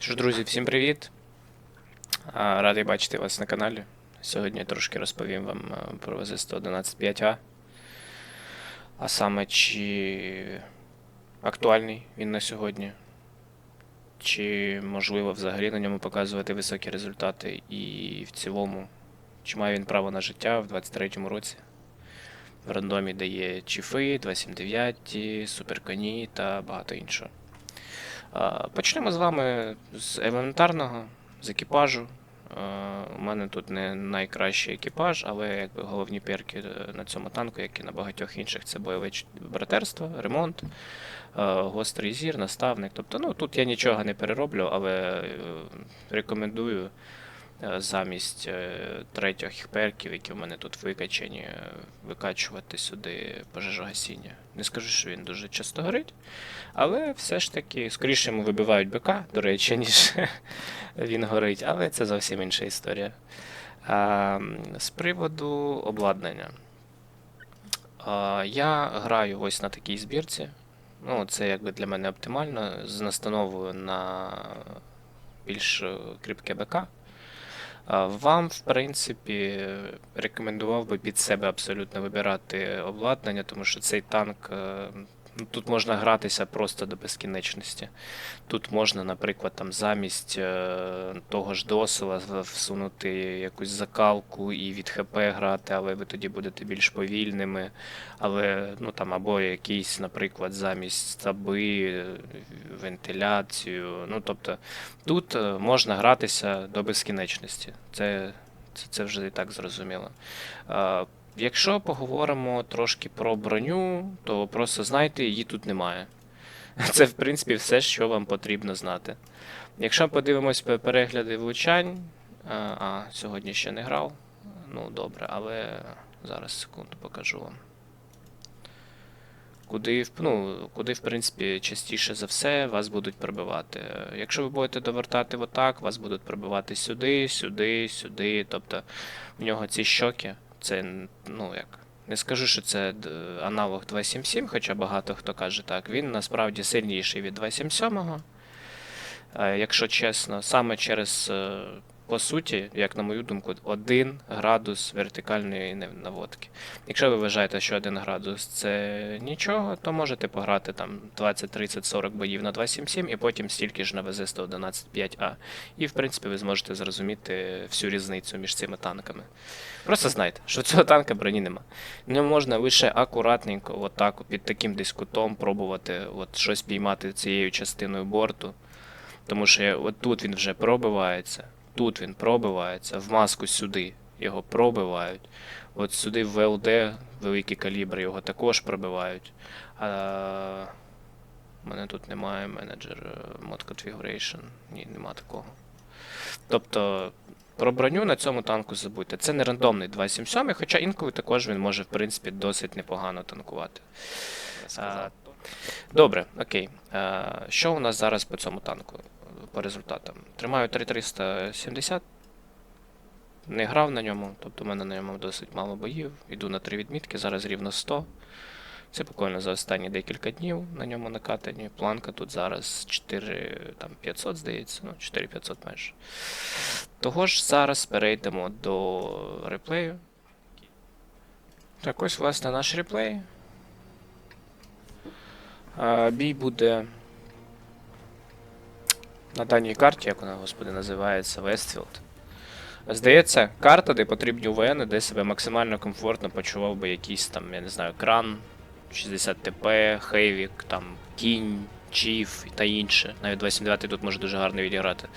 Що ж, друзі, всім привіт. Радий бачити вас на каналі. Сьогодні трошки розповім вам е, про ВЗ-111-5А. А саме, чи актуальний він на сьогодні, чи можливо взагалі на ньому показувати високі результати, і в цілому, чи має він право на життя в 23-му році. В рандомі дає чіфи, 279, суперконі та багато іншого. Почнемо з вами з елементарного, з екіпажу. У мене тут не найкращий екіпаж, але якби головні перки е, на цьому танку, як і на багатьох інших, це бойове братерство, ремонт, гострий зір, наставник. Тобто, ну тут я нічого не перероблю, але е, рекомендую е, замість е, третіх перків, які в мене тут викачані, е, викачувати сюди пожежогасіння. Не скажу, що він дуже часто горить. Але все ж таки, скоріше йому вибивають БК, до речі, ніж він горить, але це зовсім інша історія. А, з приводу обладнання. А, я граю ось на такій збірці. Ну, це якби для мене оптимально, з настановою на більш е, кріпке БК. Вам, в принципі, рекомендував би під себе абсолютно вибирати обладнання, тому що цей танк. Тут можна гратися просто до безкінечності. Тут можна, наприклад, там замість е, того ж досила всунути якусь закалку і від ХП грати, але ви тоді будете більш повільними. Але ну там або якийсь, наприклад, замість стаби, е, вентиляцію. Ну тобто тут е, можна гратися до безкінечності. Це, це, це вже і так зрозуміло. Якщо поговоримо трошки про броню, то просто знайте, її тут немає. Це, в принципі, все, що вам потрібно знати. Якщо подивимось пе- перегляди влучань, а, а сьогодні ще не грав. Ну, добре, але зараз секунду покажу вам. Куди, ну, куди, в принципі, частіше за все вас будуть пробивати. Е, Якщо ви будете довертати отак, вас будуть пробивати сюди, сюди, сюди. Тобто в нього ці щоки, це, ну як. Не скажу, що це аналог 277, хоча багато хто каже так. Він насправді сильніший від 277. Е, Якщо чесно, саме через, е, по суті, як на мою думку, 1 градус вертикальної наводки. Якщо ви вважаєте, що 1 градус це нічого, то можете пограти там 20, 30, 40 боїв на 277 і потім стільки ж на ВЗ-111-5А. І, в принципі, ви зможете зрозуміти всю різницю між цими танками. Просто знайте, що цього танка броні нема. Ньому можна лише акуратненько, отак, під таким десь кутом пробувати от щось піймати цією частиною борту. Тому що от тут він вже пробивається, тут він пробивається, в маску сюди його пробивають. От сюди в ВЛД великі калібри його також пробивають. А, у мене тут немає менеджер е, Mod Configuration. Ні, нема такого. Тобто про броню на цьому танку забудьте. Це не рандомний 277, хоча інколи також він може, в принципі, досить непогано танкувати. А, Добре, окей. А, що у нас зараз по цьому танку? По результатам. Тримаю 3370. Не грав на ньому, тобто в мене на ньому досить мало боїв. Іду на 3 відмітки, зараз рівно 100. Це буквально за останні декілька днів на ньому накатані. Планка тут зараз 4500, здається, ну 4500 майже. Того ж зараз перейдемо до реплею. Так, ось, власне, наш реплей. Бій буде на даній карті, як вона, господи, називається, Вестфілд. Здається, карта, де потрібні УВН, де себе максимально комфортно почував би якийсь там, я не знаю, кран, 60 ТП, Хейвік, там, кінь, Чіф та інше. Навіть 279 тут може дуже гарно відіграти.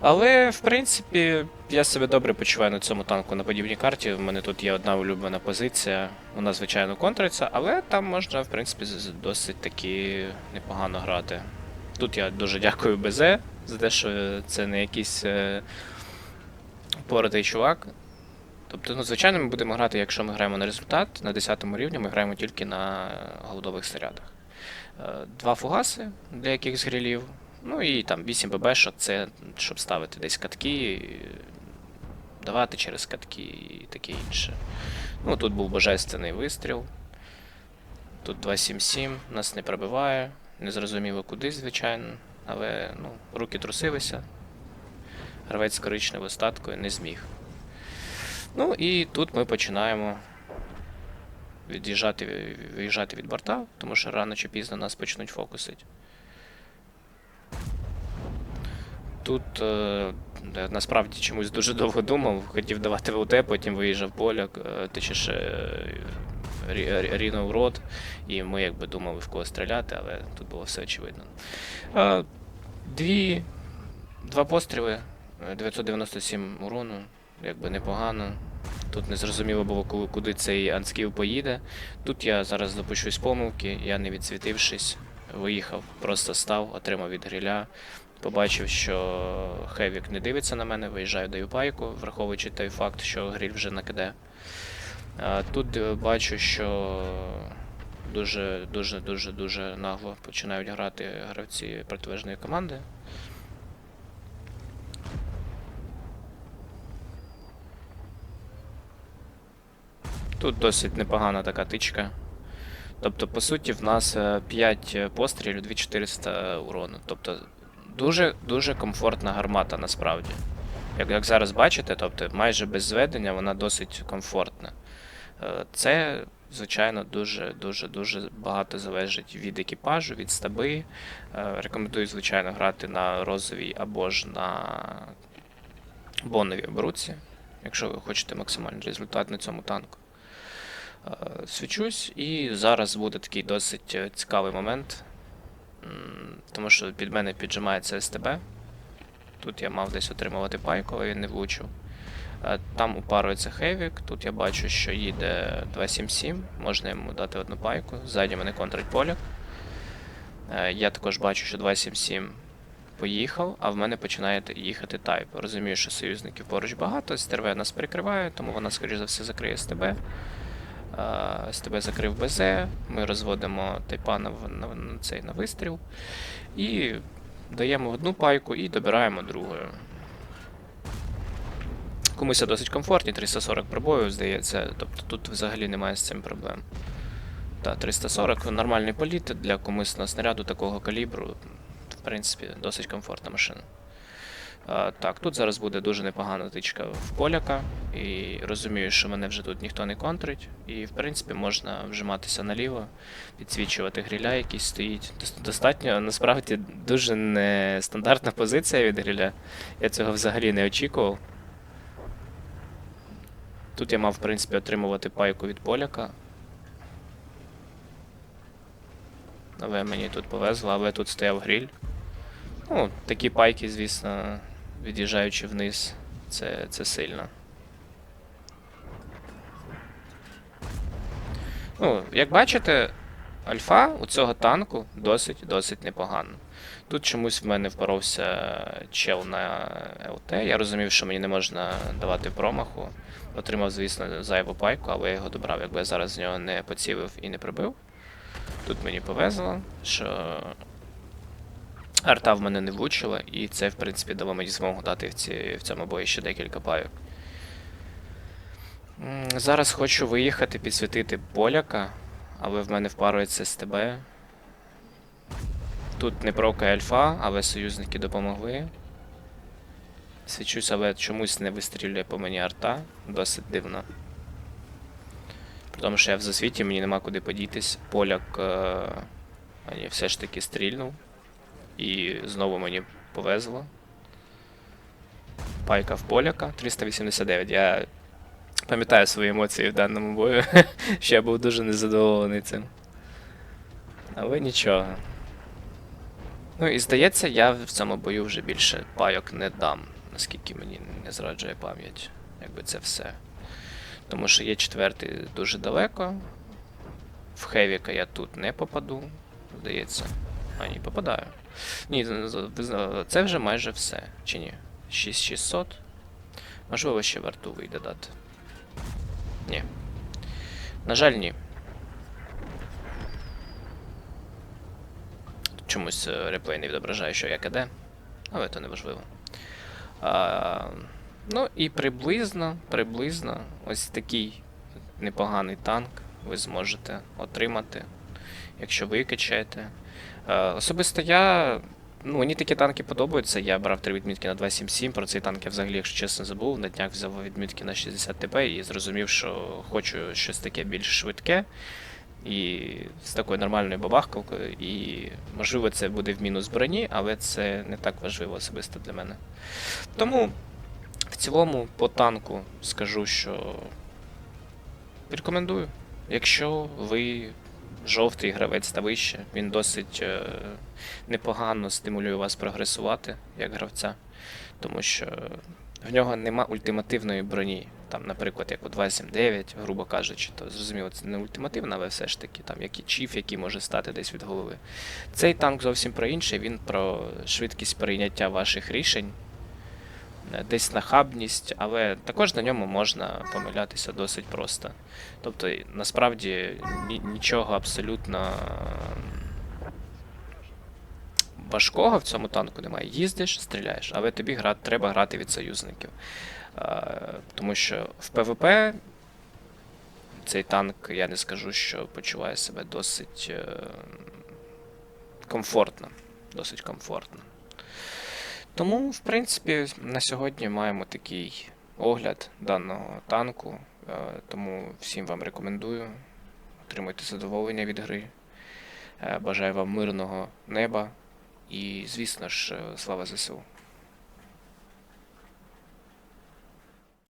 Але, в принципі, я себе добре почуваю на цьому танку на подібній карті. У мене тут є одна улюблена позиція. Вона, звичайно, контриться, але там можна, в принципі, досить таки непогано грати. Тут я дуже дякую БЗ за те, що це не якийсь е, поротий чувак. Тобто, ну, звичайно, ми будемо грати, якщо ми граємо на результат, на 10 рівні ми граємо тільки на голдових снарядах. Е, Два фугаси для якихось грилів. Ну і там 8 ББ, що це щоб ставити десь катки, давати через катки і таке інше. Ну, тут був божественний вистріл. Тут 277, нас не пробиває. Незрозуміло куди, звичайно. але ну, руки трусилися. Гравець з коричневою статкою не зміг. Ну і тут ми починаємо від'їжджати, виїжджати від борта, тому що рано чи пізно нас почнуть фокусити. Тут е, насправді чомусь дуже довго думав, хотів давати ВУТ, потім виїжджав поляк, е, точніше е, рі- рі- рінув рот, і ми якби думали в кого стріляти, але тут було все очевидно. Е, Дві, два постріли, е, 997 урону, якби непогано. Тут не зрозуміло було, ку- куди цей анскіл поїде. Тут я зараз допущусь помилки, я не відсвітившись, виїхав, просто став, отримав від гриля. Побачив, що Хевік не дивиться на мене, виїжджаю, даю пайку, враховуючи той факт, що гриль вже накиде. Тут е, бачу, що дуже, дуже, дуже, дуже нагло починають грати гравці протилежної команди. Тут досить непогана така тичка. Тобто, по суті, в нас 5 пострілів, 2400 урону. Тобто дуже дуже комфортна гармата насправді. Як, як зараз бачите, тобто майже без зведення вона досить комфортна. Е, Це, звичайно, дуже дуже багато залежить від екіпажу, від стаби. Е, Рекомендую, звичайно, грати на розовій або ж на боновій обруці, якщо ви хочете максимальний результат на цьому танку. Е, Свічусь, і зараз буде такий досить цікавий момент. Тому що під мене піджимається СТБ. Тут я мав десь отримувати пайку, але він не влучив. Е, Там упарується Хевік. Тут я бачу, що їде 277. Можна йому дати одну пайку. Ззаді мене контрить поляк. Е, Я також бачу, що 277 поїхав, а в мене починає їхати тайп. Розумію, що союзників поруч багато, СТРВ нас перекриває, тому вона, скоріш за все, закриє СТБ. Е, СТБ закрив БЗ, ми розводимо тайпа на, на, на цей на вистріл. І даємо одну пайку і добираємо другою. Комусь досить комфортні, 340 пробоїв, здається, тобто тут взагалі немає з цим проблем. Так, 340 нормальний політ для комисного снаряду такого калібру. В принципі, досить комфортна машина. А, так, тут зараз буде дуже непогана тичка в поляка, і розумію, що мене вже тут ніхто не контрить, і в принципі можна вжиматися наліво, підсвічувати гриля, який стоїть. Достатньо насправді дуже нестандартна позиція від гриля. Я цього взагалі не очікував. Тут я мав, в принципі, отримувати пайку від поляка. Але мені тут повезло, але тут стояв гриль. Ну, такі пайки, звісно, від'їжджаючи вниз, це, це сильно. Ну, як бачите, альфа у цього танку досить досить непогано. Тут чомусь в мене впоровся чел на ЛТ. Я розумів, що мені не можна давати промаху. Отримав, звісно, зайву пайку, але я його добрав, якби я зараз з нього не поцілив і не прибив. Тут мені повезло, що арта в мене не влучила, і це, в принципі, дало мені змогу дати в, ці, в цьому бої ще декілька пайок. Зараз хочу виїхати, підсвітити поляка, але в мене впарується СТБ. Тут не прока альфа, але союзники допомогли. Свічусь, але чомусь не вистрілює по мені арта. Досить дивно. При тому, що я в засвіті, мені нема куди подітись. Поляк е, мені все ж таки стрільнув. І знову мені повезло. Пайка в поляка 389. Я пам'ятаю свої емоції в даному бою, що я був дуже незадоволений цим. Але нічого. Ну і здається, я в цьому бою вже більше пайок не дам, наскільки мені не зраджує пам'ять. Якби це все. Тому що є четвертий дуже далеко. В Хевіка я тут не попаду, здається. А, ні, попадаю. Ні, це вже майже все. Чи ні? 6600. Можливо, ще варту вийде дати. Ні. На жаль, ні. Чомусь е, реплей не відображає, що я КД, але це не важливо. А, ну і приблизно, приблизно ось такий непоганий танк ви зможете отримати, якщо ви качаєте. Е, особисто я ну, мені такі танки подобаються. Я брав три відмітки на 277. Про цей танк я взагалі, якщо чесно, забув. На днях взяв відмітки на 60 ТП і зрозумів, що хочу щось таке більш швидке. І з такою нормальною бабахкалкою. І можливо це буде в мінус броні, але це не так важливо особисто для мене. Тому в цілому по танку скажу, що рекомендую. Якщо ви жовтий гравець та вище, він досить е, непогано стимулює вас прогресувати як гравця, тому що в нього нема ультимативної броні. Там, наприклад, як у 279, грубо кажучи, то зрозуміло, це не ультимативна, але все ж таки, там як і чіф, який може стати десь від голови. Цей танк зовсім про інше, він про швидкість прийняття ваших рішень, е, десь нахабність, але також на ньому можна помилятися досить просто. Тобто, насправді ні- нічого абсолютно важкого в цьому танку немає. Їздиш, стріляєш, але тобі гра, треба грати від союзників. Е, тому що в ПВП цей танк, я не скажу, що почуває себе досить е, комфортно. Досить комфортно. Тому, в принципі, на сьогодні маємо такий огляд даного танку. Е, Тому всім вам рекомендую. Отримуйте задоволення від гри. Е, Бажаю вам мирного неба і, звісно ж, е, слава ЗСУ.